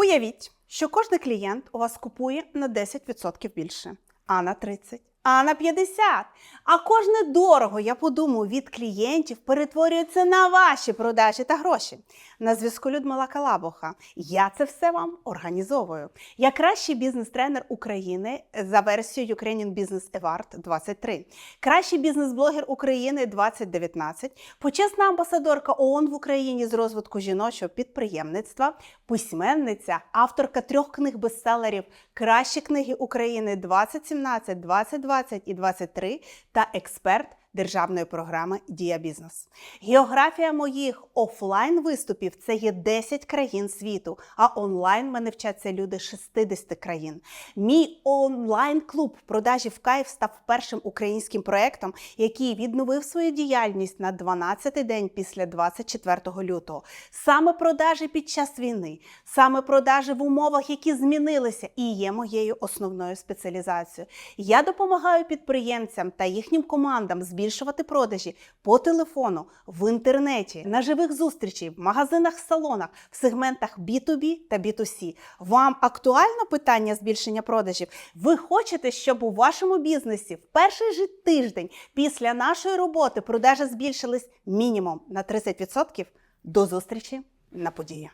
Уявіть, що кожен клієнт у вас купує на 10% більше, а на 30%, а на 50%. А кожне дорого, я подумаю, від клієнтів перетворюється на ваші продажі та гроші. На зв'язку Людмила Калабуха. Я це все вам організовую. Я кращий бізнес-тренер України за версією Ukrainian Business Award 23, кращий бізнес-блогер України 2019, почесна амбасадорка ООН в Україні з розвитку жіночого підприємництва, письменниця, авторка трьох книг бестселерів Кращі книги України 2017, 2020 і 2023 та експерт державної програми Дія Бізнес. Географія моїх офлайн виступів це є 10 країн світу, а онлайн мене вчаться люди 60 країн. Мій онлайн-клуб продажі в кайф став першим українським проектом, який відновив свою діяльність на 12-й день після 24 лютого. Саме продажі під час війни, саме продажі в умовах, які змінилися, і є моєю основною спеціалізацією. Я допомагаю підприємцям та їхнім командам збільшувати продажі по телефону, в інтернеті, на живих зустрічей, в магазинах, салонах, в сегментах B2B та B2C. Вам актуально питання збільшення продажів? Ви хочете, щоб у вашому бізнесі в перший же тиждень після нашої роботи продажі збільшились мінімум на 30%? До зустрічі на події.